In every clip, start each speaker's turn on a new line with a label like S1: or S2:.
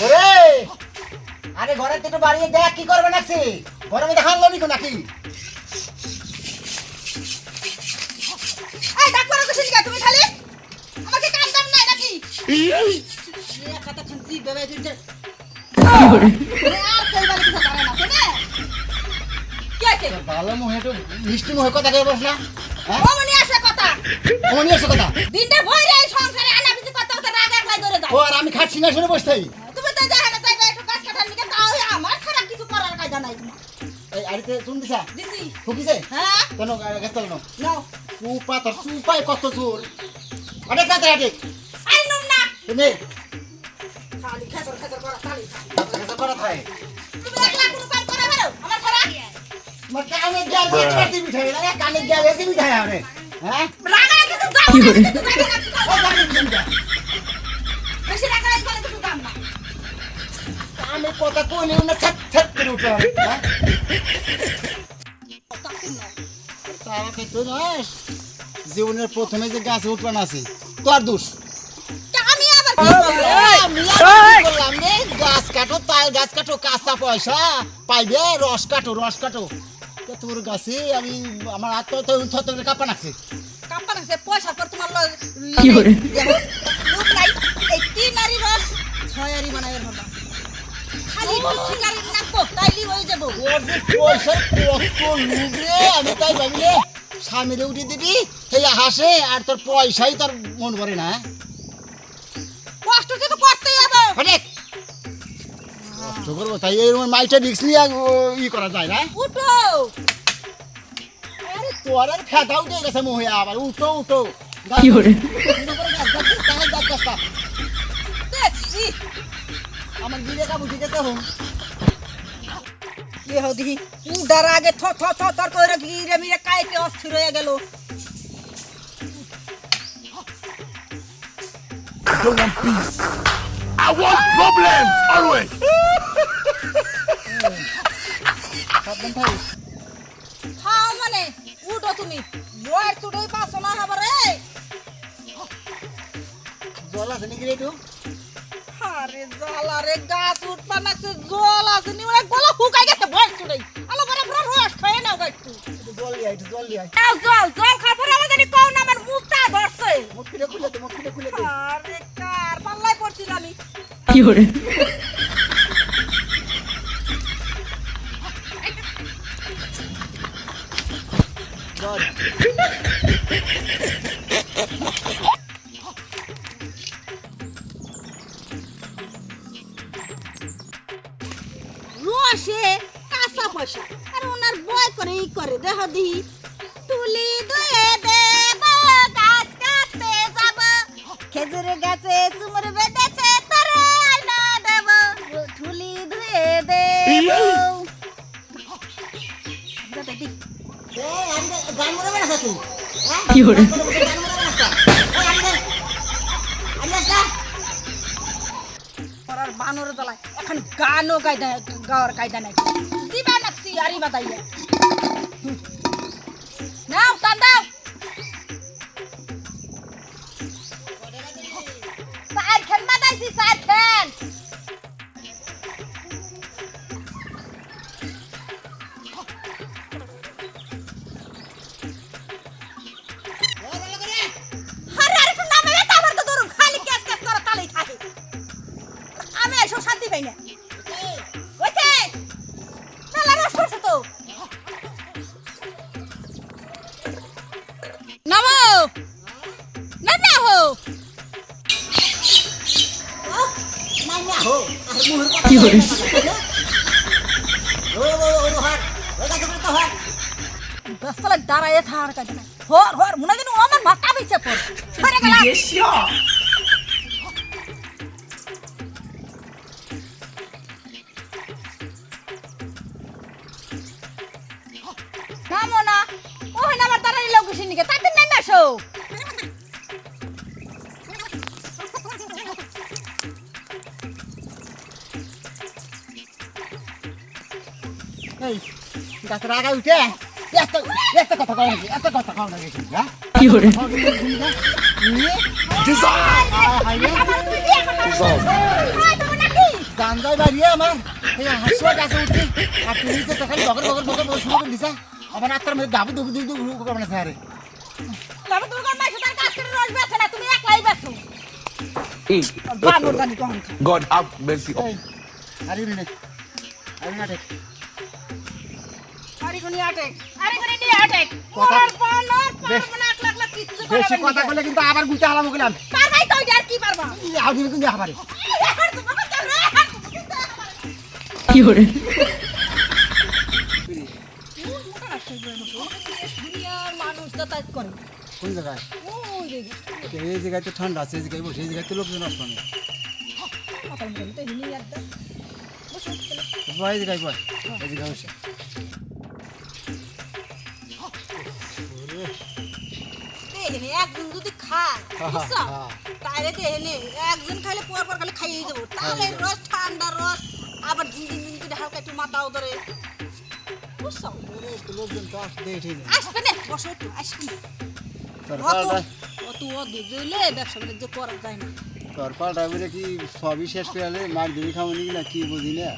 S1: ওরে আরে ঘরে একটু বাড়িয়ে দেখ কি করবে নাকি? ঘরের মধ্যে হারলো নিকো নাকি?
S2: এই ডাক মারা কইছিস কি তুমি খালি? আমাকে কাজ দাম নাই নাকি? কথা বেবে দিতে আর কই না কি আছে
S1: ভালো মুহে একটু মিষ্টি মুহে কথা কে বস না হ্যাঁ?
S2: ও মনি আসে কথা।
S1: অমনি এসে কথা।
S2: দিনটা এই সংসারে আনা কিছু কথা কথা রাগ একলাই ধরে যায়।
S1: ও আর আমি খাচ্ছি না শুনে বসতেই
S2: কায়দা নাই তোমার
S1: এই আড়িতে শুন দিছা?
S2: দিছি।
S1: ঠুকিছে
S2: হ্যাঁ।
S1: কেন গেছে কেন?
S2: নাও।
S1: সুপা তোর সুপাই কত চুল। অনেক কাতে আটে
S2: আই না।
S1: তুমি
S2: খালি খেসর খেসর করা খালি
S1: কাছে করা থাকে
S2: তুমি একলা কোনো করে আমার
S1: কানে দিয়ে তোমার দিবি ঠাই না কানে আরে হ্যাঁ?
S2: রাগা কিন্তু যাও
S3: কি করে?
S2: কিন্তু রাগা কিন্তু
S1: ও কানে দিবি
S2: বেশি রাগা করে কিন্তু দাম না।
S1: আমি কথা কইলে না জীবনের প্রথমে যে গাছে উঠবান আছে তোর দোষ। গাছ কাটো তাল গাছ কাটো কাঁচা পয়সা পাইবে রস কাটো রস কাটো। তোর গাছে আমি আমার হাত তো থত করে কাপা নাকছে
S2: কাপ্পা রাখছে পয়সা পর তোমার
S3: কি করে?
S2: দেখো, লোক নাই এই তিন নারী রস ছয় আরি বানাইয়ের হবা খালি ঠিকারি নাকবো তাইলি হয়ে যাব?
S1: ওর যে পয়সা কত লোক রে আমি তাই ভাবিলে স্বামীরে উঠে দিবি সেই হাসে আর তোর পয়সাই তোর মন করে না
S2: কষ্ট তো করতেই হবে।
S1: অনেক। কষ্ট করব তাই এই মাইটা রিক্স নিয়ে ই করা যায় না।
S2: উঠো।
S1: আরে তোর আর ফেদা উঠে গেছে মহিয়া আবার উঠো উঠো।
S3: কি।
S2: দেখছি।
S1: আমার গিরে কাবু ঠিক আছে হুম
S2: কি হো দেখি উডার আগে থ থ থ থর করে গিরে মিরে কাইতে অস্থির হয়ে গেল।
S4: I don't want peace. I want problems always.
S1: সাবধান থাকিস
S2: খাও মানে উঠো তুমি। বয়স চুড়ই পাছো না হবারে।
S1: জল আছে নাকি রে
S2: আরে জল আরে গাছ উঠবা নাকছে জল আছে নি ওরা গলা হুকাই গেছে বয়স চুড়ই আলো বড় বড় রস খায় নাও একটু।
S1: একটু জল একটু জল লিয়া
S2: নাও জল জল খাবার আমার জানি কও না আমার মুখটা ধরছে।
S1: মুখ খুলে দে মুখ খুলে
S2: আরে কার পাল্লাই পড়ছিল আমি
S3: কি করে
S1: জল।
S2: করে দেহ দি তুলি দুয়ে দেব গাছ কাটতে যাব। খেজুর গাছে চুমুর বেঁধেছে তারে আয়না দেব। ঠুলি ধুয়ে দেব।
S3: কি
S2: বানর জ্বালায় এখন গানও গাইদা গাওয়ার কায়দা নাই। দিবা নাকছি আরি বাতাইয়া আমি শান্তি পাই না। ওইছে মেলা রস করছে তো। নামো। না না হো।
S3: কি করে?
S1: ও ও ও হাট ওই গাছে করে তো হাট
S2: গাছতলা দাঁড়ায় থাকার কাজ হর হর মনে দিন আমার মাথা বেঁচে পড় গেলাম।
S1: গাছের আগা উঠে এত কথা নাকি এত কথা নাকি হ্যাঁ
S3: কি করে?
S2: হ্যাঁ,
S1: যাই বাড়িয়ে আমার হাসুয়া গাছে উঠছি আর তুমি যে খালি বগর বগর বগর বগর শুরু করে দিছা আমার আত্মার মধ্যে দাবু দুবু দুবু দুবু করে বানাইছে আরে
S2: তবে তুমি কোন মাইছে তার কাজ করে রোজ বেছে না তুমি একলাই বেছো বানর জানি
S1: এই আরে রে আরে না দেখ বেশ-
S2: পারবে না এক লাখ লাখ কিচ্ছু
S1: বেশি কথা বলে কিন্তু আবার গুলতে হালাম গেলাম
S2: কি
S1: কিন্তু
S2: করে
S1: কোন জায়গায়? এই জায়গায় তো ঠান্ডা আছে এই জায়গায় বসে এই জায়গায় তো লোকজন আসবে না।
S2: মাথার মধ্যে তো হিনি একদম বসো
S1: বয় এই জায়গায় বয় এই জায়গায় বসে।
S2: দেখেনি একজন যদি খায় বুঝছ? তাহলে দেখেনি একজন খাইলে পর পর খালি খাইয়ে দেবো। তাহলে রস ঠান্ডা রস আবার দিন দিন দিন করে হালকা একটু মাথাও ধরে। বুঝছ?
S1: লোকজন তো নেই
S2: আসবে না বসো একটু আসবে না। অত অত হইলে ব্যবসা বাণিজ্য করা যায় না।
S1: তোর পাল্টা বলে কি সবই শেষ করে মার দিবি খাব না কি বুঝি না?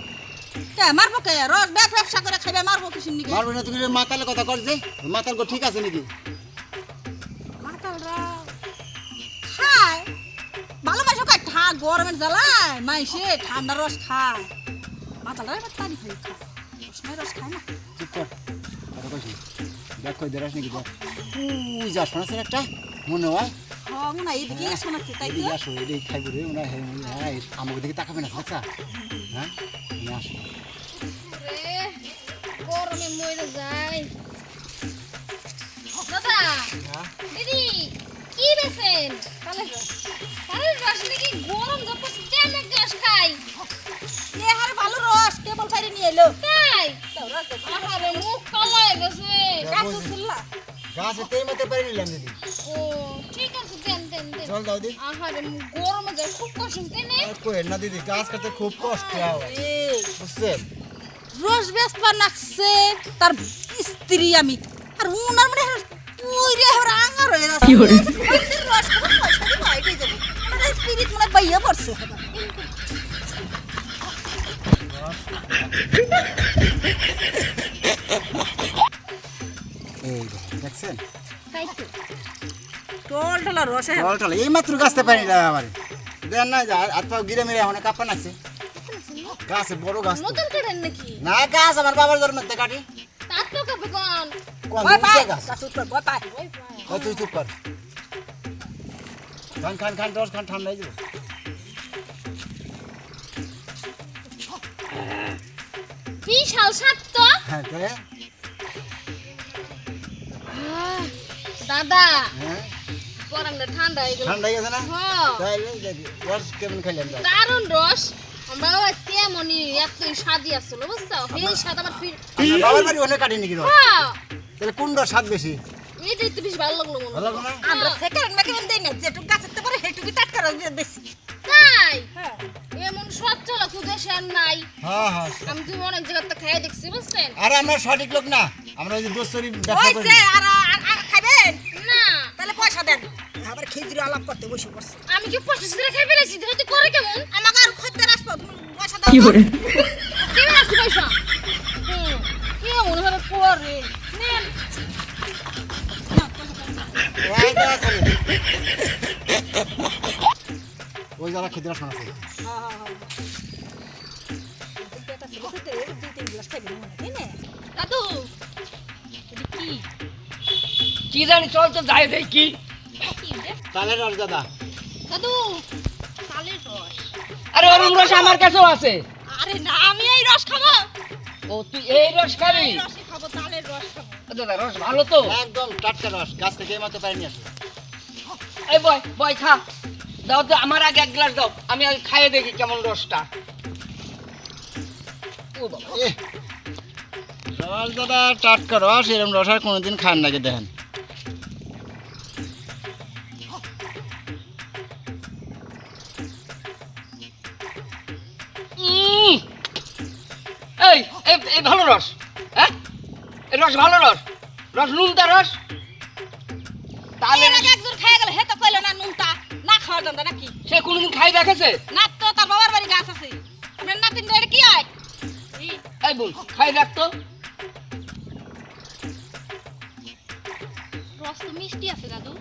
S2: মারবো কে? রস ব্যবসা করে খাইবে মারবো কিসির নিকে
S1: মারবি না তুমি মাতালে কথা করছে মাতাল ঠিক আছে নাকি?
S2: গরমের জ্বালায়। মাইসে ঠান্ডা রস খায়। মাতালরা এবার তারি খাই। খায় রসময় রস খায় না?
S1: চুপ কর। কথা কইছি দেখ কই দেরাস নাকি দেখ। উই যা শোনাছে একটা। মনে হয়।
S2: হ্যাঁ মনে হয় এদিকে শোনাচ্ছে তাই তো?
S1: আসো এদিকে খাইব রে। মনে হয় হ্যাঁ আমাকে দিকে তাকাবে না আচ্ছা হ্যাঁ? নিয়ে আসো।
S3: রে গরমে মরে যায় দাদা!
S1: হ্যাঁ?
S3: দিদি কি বেছেন তালের রস নাকি গরম তেল এক গ্লাস খাই?
S2: এ হারে ভালো রস কেবল বাইরে নিয়ে এলো।
S3: তাই?
S2: তো রস দে, ভালো
S3: মুখ কালাই গেছে।
S2: গাছ শুনলা
S1: গাছে তেই মতো পারি নিলাম দিদি।
S3: ও ঠিক আছে দেন দেন দেন।
S1: চল দাও দি।
S3: আহারে গরমে খুব কষ্ট হচ্ছে নে
S1: কই না দিদি গাছ কাটতে খুব কষ্ট হয়। বুঝছেন?
S2: রস বেসপা নাকছে তার স্ত্রী আমি। আর উনার মানে তুই রে হেবার আঙ্গার হয়ে আছে কি হরে রস খাবার পয়সা দিব এটাই যাবে মানে স্পিরিট মানে বাইয়া পড়ছে।
S1: এই দেখছেন?
S3: তাই তো
S2: রস।
S1: এই মাত্র গাছতে পারি না আমার। দেন না যা আর পাও গিরে মেরে এখন নাকছে গাছে বড় গাছ তো।
S3: নতুন কাটেন নাকি?
S1: না গাছ আমার বাবার জন্ম মধ্যে কাটি
S3: তার তো কাপে কোন।
S1: কোন
S2: ভয় পায়।
S1: দিছে গাছ?
S2: গাছ উঠবে ভয় পায়।
S1: ও তুই চুপ কর। খান খান খান দশ খান ঠান্ডা হয়ে
S3: বিশাল তো?
S1: হ্যাঁ
S3: দাদা।
S1: হ্যাঁ?
S3: গরমটা ঠান্ডা হয়ে গেল
S1: ঠান্ডা গেছে না? তাইলে দেখি রস কেমন খাইলাম
S3: দারুণ রস। আমরা বাবা তেমনই এতই স্বাদই আসলো বুঝছ? এই স্বাদ আমার ফির
S1: বাবার বাড়ি অনেক কাটি নাকি রস? তাহলে কোন রস স্বাদ বেশি?
S3: এইটাই তো বেশি ভালো লাগল মনে
S2: আমরা সেকেন্ড না যেটুকু গাছের পরে সেটুকু টাটকা বেশি।
S3: তাই?
S2: হ্যাঁ।
S3: এমন সচ্ছল দেশে আর নাই।
S1: হ্যাঁ হ্যাঁ
S3: আমি তুমি অনেক জায়গাতে খাই দেখছি বুঝছেন?
S1: আরে আমরা সঠিক লোক না। আমরা ওই যে দোস্তরি ব্যবসা করি।
S2: আর আর- আর খাবেন
S3: না।
S2: তাহলে পয়সা দেন। আবার খিচুড়ি আলাপ করতে বসে পড়ছে।
S3: আমি কি পয়সা ছেড়ে খাই ফেলেছি? দেখো তুই করে কেমন?
S2: আমাকে আর খদ্দের আসব পয়সা দাও।
S3: কেমন আসছি পয়সা? হুম কেমন ভাবে করে? নেন।
S1: এই তো আছে। ওই যারা খেতে রস
S2: হয় না
S3: দাদু কি?
S5: জানি চল তো যাই দেই কি
S3: কি রে?
S1: তাহলে রস দাদা।
S3: দাদু তালের রস।
S5: আরে অরুণ রস আমার কাছেও আছে।
S2: আরে না আমি এই রস খাব।
S5: ও তুই এই রস খাবি?
S2: রসই খাব তালের রস খাব।
S5: দাদা রস ভালো তো।
S1: একদম টাটকা রস গাছ থেকে মাত্র পারিনি আসে।
S5: এই বয় বয় খা। দাও তো আমার আগে এক গ্লাস দাও। আমি আগে খাইয়ে দেখি কেমন রসটা। ও বাবা।
S1: রস দাদা টাটকা রস এরকম রস আর কোনোদিন খান নাকি দেখেন।
S5: উম, এই এই ভালো রস হ্যাঁ? এই রস ভালো রস। রস নুনতা রস। তাহলে
S2: একজন খেয়ে গেল হে তো। খাওয়ার দান্দা নাকি
S5: সে কোনোদিন খাই দেখেছে?
S2: না তো তার বাবার বাড়ি গাছ আছে। আপনি না মিষ্টি হয়?
S5: এই বোন খাই রাখতো
S3: রস তো মিষ্টি আছে দাদু।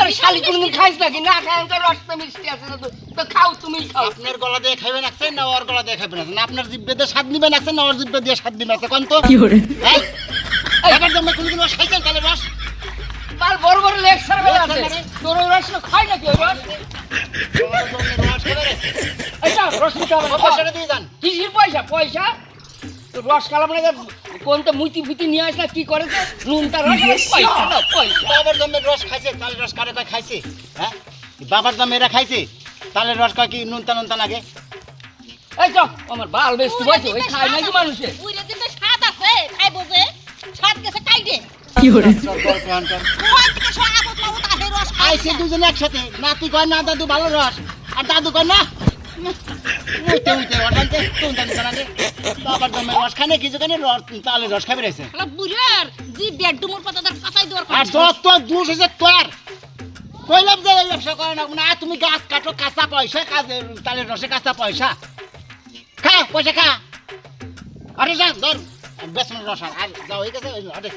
S5: আরে শালি কোনদিন খাইস নাকি? না খাই তো রস তো মিষ্টি আছে না তো তো খাও তুমি খাও।
S1: আপনার গলা দিয়ে খাইবেন আছে না ওর গলা দিয়ে খাইবেন আছে না আপনার জিব্বে দিয়ে স্বাদ নিবেন আছে না ওর জিব্বে দিয়ে স্বাদ নিবেন আছে কোন তো? এই, এবার জন্য কোনদিন রস খাইছেন তাহলে রস?
S5: বাল বড় বড় লেকচার বেলা আছে।
S1: মানে?
S5: তোর ওই রস খাই নাকি ওই রস? কি নুন
S1: বাবার হ্যাঁ জন্য এরা খাইছে তাহলে রস কয় কি লাগে
S5: এই তো আমার বাল বেশ। ওই
S2: থেকে
S1: আইছে দুজনে একসাথে। নাতি কয় না দাদু ভালো রস। আর দাদু কয় না। উইতে উইতে অটানতে নুনতা নুনতা লাগে বাবার জন্য রস খায় না কিছু খানে রস তাহলে রস খাবে রয়েছে
S2: হলো বুড়ার জি বেড ডুমুর পাতা তার ফাসাই দেওয়ার
S1: আর যত দোষ হয়েছে তোর। কইলাম যে এই ব্যবসা করে না না তুমি গাছ কাটো কাঁচা পয়সা কাজে তাহলে রসে কাঁচা পয়সা। খা পয়সা খা। আরে যা ধর বেসন রস আর আর যাও হয়ে গেছে আরে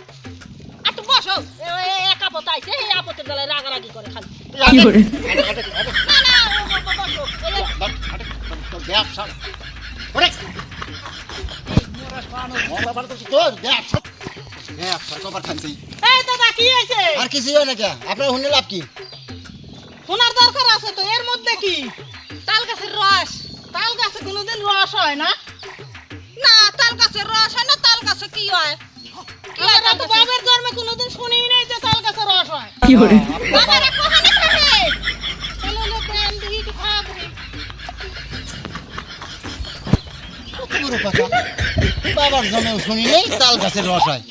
S2: আর তুই বসো। এ- এ- এক আপত আইছে এই আপতের বেলায় রাগারাগি করে খালি
S1: কি করে? আরে
S2: না না
S1: কিছু হয় না কে? আপনার হুনে লাভ কি?
S2: শোনার দরকার আছে তো এর মধ্যে কি? তাল গাছের রস। তাল গাছে কোনোদিন রস হয় না? না তাল গাছের রস হয় না তাল গাছে কি হয়? বাবার জন্মে কোনোদিন শুনি যে তাল গাছে রস হয় বাবার কহানি থাকে চলো লো প্রেম দিই একটু খাব
S1: কত বাবার জন্মেও শুনি নেই তাল গাছের রস হয়।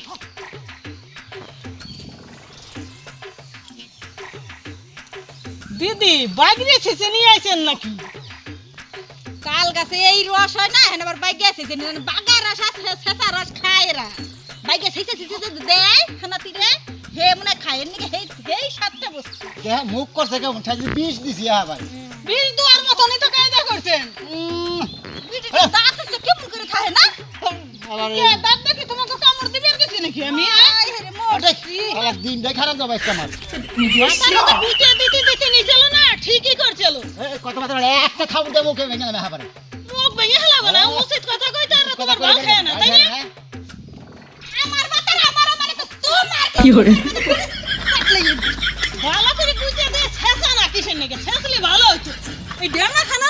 S2: দিদি বাইরে ছেঁচে নিয়ে আইছেন নাকি? কাল গাছে এই রস হয় না হেন আবার বাইকে ছেঁচে নিয়ে বাগার রস আছে ছেঁচা রস খায় এরা। বাইকে ছেঁচে ছেঁচে দেয় খানা তীরে হে মনে হয় খায় নাকি হে হেই সাতটা বসছে
S1: কে মুখ করছে কেমন ঠাজি বিষ দিছি আবার
S2: বিষ দুয়ার মতনই তো কায়দা করছেন দাঁত হচ্ছে কেমন করে খায় না দাঁত দেখি তোমাকে কামড় দিবে আর কিছু নাকি আমি
S1: সারা দিনটাই খারাপ যাবে আজকে আমার
S2: দিতে দিতে দিতে নিয়েছিল না ঠিকই করছিল
S1: এই কথা একটা মুখ ভেঙে
S2: হেলাবো না উচিত কথা কইতে আর তোমার ভালো খায় না তাই না কি ভালো করে? বুঝে দিয়ে শেষা না কিসের নাকি শেষলে ভালো হইতো। এই ডেমনা খানা